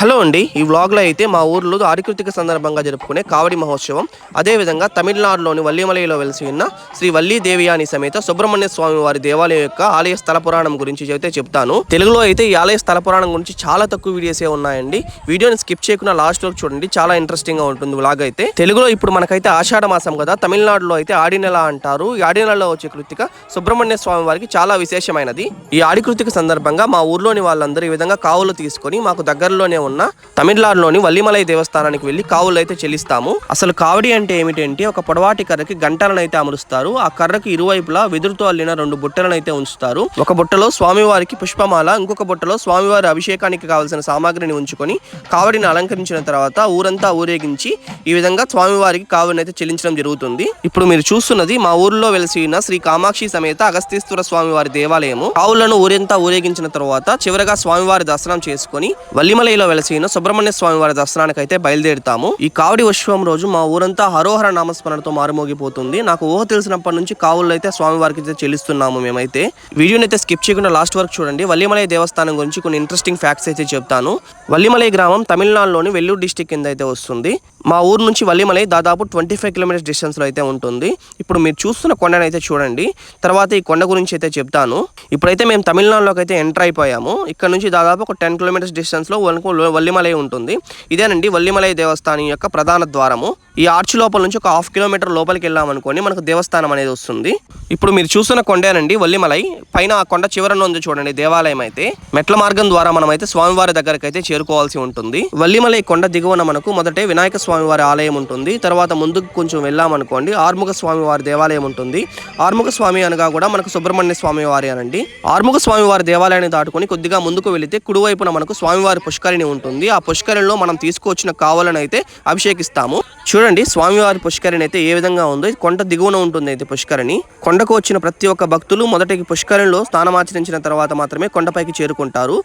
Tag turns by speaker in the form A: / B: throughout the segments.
A: Hello అండి. ఈ వ్లాగ్లో అయితే మా ఊర్లో ఆరికృతిక సందర్భంగా జరుపుకునే కావడి మహోత్సవం. అదేవిధంగా తమిళనాడులోని వల్లిమలైలో వెలిసి ఉన్న శ్రీ వల్లి దేవియాని సమేత సుబ్రహ్మణ్య స్వామి వారి దేవాలయం యొక్క ఆలయ స్థల పురాణం గురించి అయితే చెప్తాను. తెలుగులో అయితే ఈ ఆలయ స్థల పురాణం గురించి చాలా తక్కువ వీడియోసే ఉన్నాయండి. వీడియోని స్కిప్ చేయకుండా లాస్ట్ వరకు చూడండి. చాలా ఇంట్రెస్టింగ్గా ఉంటుంది వ్లాగ్ అయితే. తెలుగులో ఇప్పుడు మనకైతే ఆషాఢ మాసం కదా. తమిళనాడులో అయితే ఆడి నెల అంటారు. ఈ ఆడి నెలలో వచ్చే కృతిక సుబ్రహ్మణ్య స్వామి వారికి చాలా విశేషమైనది. ఈ ఆడి కృతిక సందర్భంగా మా ఊర్లోని వాళ్ళందరూ ఈ విధంగా కావులు తీసుకొని మాకు దగ్గరలోనే ఉన్న తమిళనాడులోని వల్లిమలై దేవస్థానానికి వెళ్ళి కావులు అయితే చెల్లిస్తాము. అసలు కావడి అంటే ఏమిటంటే ఒక పొడవాటి కర్రకి గంటలను అయితే అమరుస్తారు. ఆ కర్రకి ఇరువైపులా వెదురుతో అల్లిన రెండు బుట్టలను అయితే ఉంచుతారు. ఒక బుట్టలో స్వామివారికి పుష్పమాల ఇంకొక బుట్టలో స్వామివారి అభిషేకానికి కావలసిన సామాగ్రిని ఉంచుకొని కావడిని అలంకరించిన తర్వాత ఊరంతా ఊరేగించి ఈ విధంగా స్వామివారికి కావడిని అయితే చెల్లించడం జరుగుతుంది. ఇప్పుడు మీరు చూస్తున్నది మా ఊర్లో వెలిసి శ్రీ కామాక్షి సమేత అగస్తీశ్వర స్వామివారి దేవాలయము. కావులను ఊరంతా ఊరేగించిన తర్వాత చివరగా స్వామివారి దర్శనం చేసుకొని వల్లిమలైలో కలిసిన సుబ్రహ్మణ్య స్వామి వారి దర్శనానికి అయితే బయలుదేరుతాము. ఈ కావడి ఉత్సవం రోజు మా ఊరంతా హరోహర నామస్మరణతో మారుమోగిపోతుంది. నాకు ఊహ తెలిసినప్పటి నుంచి కావులు అయితే స్వామివారికి అయితే చెల్లిస్తున్నాము మేమైతే. వీడియోని అయితే స్కిప్ చేయకుండా లాస్ట్ వరకు చూడండి. వల్లిమలై దేవస్థానం గురించి కొన్ని ఇంట్రెస్టింగ్ ఫ్యాక్ట్స్ అయితే చెప్తాను. వల్లిమలై గ్రామం తమిళనాడులోని వెల్లూరు డిస్టిక్ కింద అయితే వస్తుంది. మా ఊరు నుంచి వల్లిమలై దాదాపు ట్వంటీ ఫైవ్ కిలోమీటర్స్ డిస్టెన్స్లో అయితే ఉంటుంది. ఇప్పుడు మీరు చూస్తున్న కొండను అయితే చూడండి. తర్వాత ఈ కొండ గురించి అయితే చెప్తాను. ఇప్పుడైతే మేము తమిళనాడులోకి అయితే ఎంటర్ అయిపోయాము. ఇక్కడ నుంచి దాదాపు ఒక టెన్ కిలోమీటర్స్ డిస్టెన్స్లో వరకు వల్లిమలై ఉంటుంది. ఇదేనండి వల్లిమలై దేవస్థానం యొక్క ప్రధాన ద్వారము. ఈ ఆర్చ్ లోపల నుంచి ఒక హాఫ్ కిలోమీటర్ లోపలికి వెళ్ళామనుకోండి మనకు దేవస్థానం అనేది వస్తుంది. ఇప్పుడు మీరు చూస్తున్న కొండేనండి వల్లిమలై. పైన ఆ కొండ చివరన ఉంది చూడండి దేవాలయం అయితే. మెట్ల మార్గం ద్వారా మనం అయితే స్వామివారి దగ్గరకు అయితే చేరుకోవాల్సి ఉంటుంది. వల్లిమలై కొండ దిగువన మనకు మొదటే వినాయక స్వామివారి ఆలయం ఉంటుంది. తర్వాత ముందుకు కొంచెం వెళ్ళామనుకోండి ఆర్ముగ స్వామివారి దేవాలయం ఉంటుంది. ఆర్ముగ స్వామి అనగా కూడా మనకు సుబ్రహ్మణ్య స్వామి వారి అనండి. ఆర్ముగ స్వామివారి దేవాలయాన్ని దాటుకొని కొద్దిగా ముందుకు వెళితే కుడివైపున మనకు స్వామివారి పుష్కరిణి ఉంటుంది. ఆ పుష్కరిణిలో మనం తీసుకువచ్చిన కావాలని అయితే అభిషేకిస్తాము. చూడండి స్వామివారి పుష్కరిణి అయితే ఏ విధంగా ఉందో. ఇది కొండ దిగువన ఉంటుంది అయితే పుష్కరిణి. కొండకు వచ్చిన ప్రతి ఒక్క భక్తులు మొదటికి పుష్కరిణిలో స్నానమాచరించిన తర్వాత మాత్రమే కొండపైకి చేరుకుంటారు.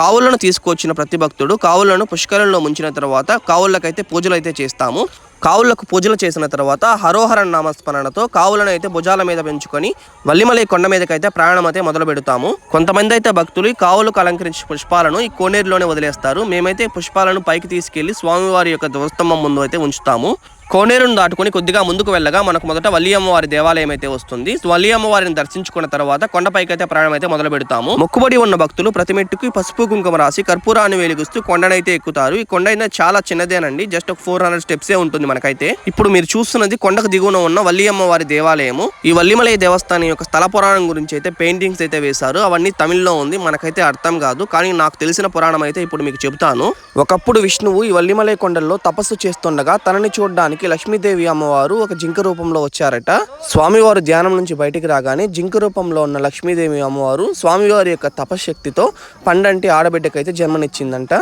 A: కావులను తీసుకొచ్చిన ప్రతి భక్తుడు కావులను పుష్కరిణిలో ముంచిన తర్వాత కావులకైతే పూజలు అయితే చేస్తాము. కావులకు పూజలు చేసిన తర్వాత హరోహర నామస్మరణతో కావులను అయితే భుజాల మీద పెంచుకొని వల్లిమలై కొండ మీదకైతే ప్రయాణం అయితే మొదలు పెడతాము. కొంతమంది అయితే భక్తులు ఈ కావులకు అలంకరించిన పుష్పాలను ఈ కోనేరులోనే వదిలేస్తారు. మేమైతే పుష్పాలను పైకి తీసుకెళ్ళి స్వామివారి యొక్క ధ్వస్తంభం ముందు అయితే ఉంచుతాము. కోనేరును దాటుకొని కొద్దిగా ముందుకు వెళ్ళగా మనకు మొదట వల్లి అమ్మవారి దేవాలయం అయితే వస్తుంది. వల్లి అమ్మవారిని దర్శించుకున్న తర్వాత కొండపైకి అయితే ప్రయాణం అయితే మొదలు పెడతాము. మొక్కుబడి ఉన్న భక్తులు ప్రతి మెట్టుకు పసుపు కుంకుమ రాసి కర్పూరాన్ని వెలిగిస్తూ కొండనైతే ఎక్కుతారు. ఈ కొండ అయితే చాలా చిన్నదేనండి. జస్ట్ ఒక ఫోర్ హండ్రెడ్ స్టెప్సే ఉంటుంది మనకైతే. ఇప్పుడు మీరు చూస్తున్నది కొండకు దిగువన ఉన్న వల్లి అమ్మవారి దేవాలయము. ఈ వల్లిమలై దేవస్థానం యొక్క స్థల పురాణం గురించి అయితే పెయింటింగ్స్ అయితే వేశారు. అవన్నీ తమిళ్ళో ఉంది. మనకైతే అర్థం కాదు. కానీ నాకు తెలిసిన పురాణం అయితే ఇప్పుడు మీకు చెబుతాను. ఒకప్పుడు విష్ణువు ఈ వల్లిమలై కొండల్లో తపస్సు చేస్తుండగా తనని చూడడానికి లక్ష్మీదేవి అమ్మవారు ఒక జింక రూపంలో వచ్చారట. స్వామివారు ధ్యానం నుంచి బయటికి రాగానే జింక రూపంలో ఉన్న లక్ష్మీదేవి అమ్మవారు స్వామివారి యొక్క తపశ్శక్తితో పండంటి ఆడబిడ్డకైతే జన్మనిచ్చిందంట.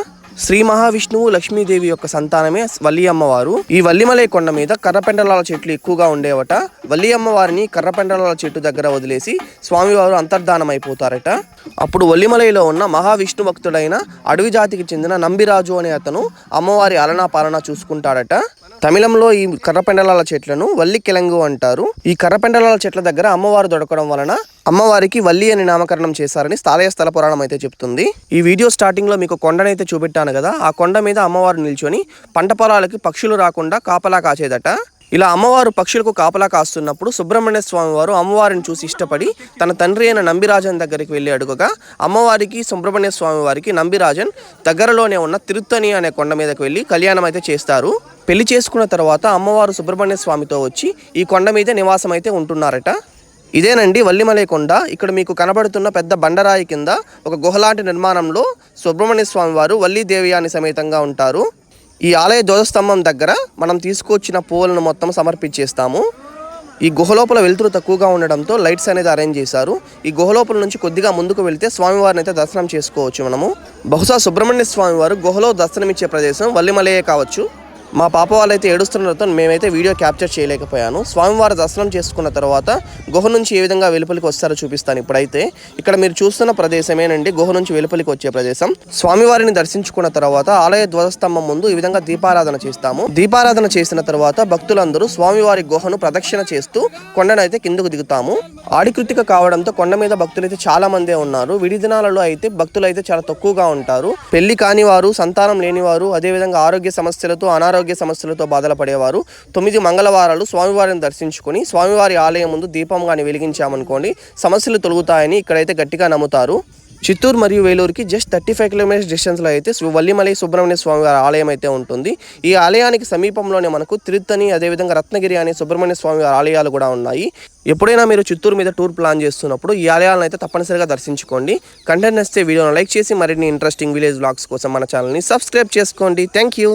A: శ్రీ మహావిష్ణువు లక్ష్మీదేవి యొక్క సంతానమే వల్లి అమ్మవారు. ఈ వల్లిమలై కొండ మీద కర్రపెండలాల చెట్లు ఎక్కువగా ఉండేవట. వల్లి అమ్మవారిని కర్రపెండలాల చెట్టు దగ్గర వదిలేసి స్వామివారు అంతర్ధానం అయిపోతారట అప్పుడు వల్లిమలైలో ఉన్న మహావిష్ణు భక్తుడైన అడవి జాతికి చెందిన నంబిరాజు అనే అతను అమ్మవారి అలనా పాలన చూసుకుంటాడట. తమిళంలో ఈ కర్రపెండలాల చెట్లను వల్లి కెలంగు అంటారు. ఈ కర్రపెండలాల చెట్ల దగ్గర అమ్మవారు దొరకడం వలన అమ్మవారికి వల్లి అని నామకరణం చేశారని స్థాలయ స్థల పురాణం అయితే చెప్తుంది. ఈ వీడియో స్టార్టింగ్లో మీకు కొండనైతే చూపెట్టాను కదా ఆ కొండ మీద అమ్మవారు నిల్చొని పంట పొలాలకి పక్షులు రాకుండా కాపలా కాచేదట. ఇలా అమ్మవారు పక్షులకు కాపలా కాస్తున్నప్పుడు సుబ్రహ్మణ్య స్వామి వారు అమ్మవారిని చూసి ఇష్టపడి తన తండ్రి అయిన నంబిరాజన్ దగ్గరికి వెళ్ళి అడుగగా అమ్మవారికి సుబ్రహ్మణ్య స్వామి వారికి నంబిరాజన్ దగ్గరలోనే ఉన్న తిరుత్తని అనే కొండ మీదకి వెళ్ళి కళ్యాణం అయితే చేస్తారు. పెళ్ళి చేసుకున్న తర్వాత అమ్మవారు సుబ్రహ్మణ్య స్వామితో వచ్చి ఈ కొండ మీద నివాసం అయితే ఉంటున్నారట. ఇదేనండి వల్లిమలై కొండ. ఇక్కడ మీకు కనబడుతున్న పెద్ద బండరాయి కింద ఒక గుహలాంటి నిర్మాణంలో సుబ్రహ్మణ్య స్వామి వారు వల్లీదేవియాని సమేతంగా ఉంటారు. ఈ ఆలయ ధ్వజస్తంభం దగ్గర మనం తీసుకొచ్చిన పువ్వులను మొత్తం సమర్పించేస్తాము. ఈ గుహలోపల వెలుతురు తక్కువగా ఉండడంతో లైట్స్ అనేది అరేంజ్ చేశారు. ఈ గుహలోపల నుంచి కొద్దిగా ముందుకు వెళ్తే స్వామివారిని అయితే దర్శనం చేసుకోవచ్చు మనము. బహుశా సుబ్రహ్మణ్య స్వామివారు గుహలో దర్శనమిచ్చే ప్రదేశం వల్లిమలయే కావచ్చు. మా పాప వాళ్ళైతే ఏడుస్తున్నతో మేమైతే వీడియో క్యాప్చర్ చేయలేకపోయాను. స్వామివారి దర్శనం చేసుకున్న తర్వాత గుహ నుంచి ఏ విధంగా వెలుపలికి వస్తారో చూపిస్తాను ఇప్పుడైతే. ఇక్కడ మీరు చూస్తున్న ప్రదేశమేనండి. గుహ నుంచి వెలుపలికి వచ్చే ప్రదేశం. స్వామివారిని దర్శించుకున్న తర్వాత ఆలయ ధ్వజస్తంభం ముందు ఈ విధంగా దీపారాధన చేస్తాము. దీపారాధన చేసిన తర్వాత భక్తులందరూ స్వామివారి గుహను ప్రదక్షిణ చేస్తూ కొండనైతే కిందకు దిగుతాము. ఆడికృతిక కావడంతో కొండ మీద భక్తులైతే చాలా మందే ఉన్నారు. విడి దినాలలో అయితే భక్తులు అయితే చాలా తక్కువగా ఉంటారు. పెళ్ళి కాని వారు సంతానం లేని వారు అదేవిధంగా ఆరోగ్య సమస్యలతో అనారోగ్య సమస్యలతో బాధలు పడేవారు తొమ్మిది మంగళవారాలు స్వామివారిని దర్శించుకుని స్వామివారి ఆలయం ముందు దీపం కానీ వెలిగించామనుకోండి సమస్యలు తొలుగుతాయని ఇక్కడైతే గట్టిగా నమ్ముతారు. చిత్తూరు మరియు వేలూరుకి జస్ట్ థర్టీ ఫైవ్ కిలోమీటర్స్ డిస్టెన్స్లో అయితే వల్లిమలై సుబ్రహ్మణ్య స్వామి వారి ఆలయం అయితే ఉంటుంది. ఈ ఆలయానికి సమీపంలోనే మనకు తిరుత్తని అదేవిధంగా రత్నగిరి అనే సుబ్రహ్మణ్య స్వామి వారి ఆలయాలు కూడా ఉన్నాయి. ఎప్పుడైనా మీరు చిత్తూరు మీద టూర్ ప్లాన్ చేస్తున్నప్పుడు ఈ ఆలయాలను అయితే తప్పనిసరిగా దర్శించుకోండి. కంటెంట్ నచ్చితే వీడియోను లైక్ చేసి మరిన్ని ఇంట్రెస్టింగ్ విలేజ్ బ్లాగ్స్ కోసం మన ఛానల్ని సబ్స్క్రైబ్ చేసుకోండి. Thank you.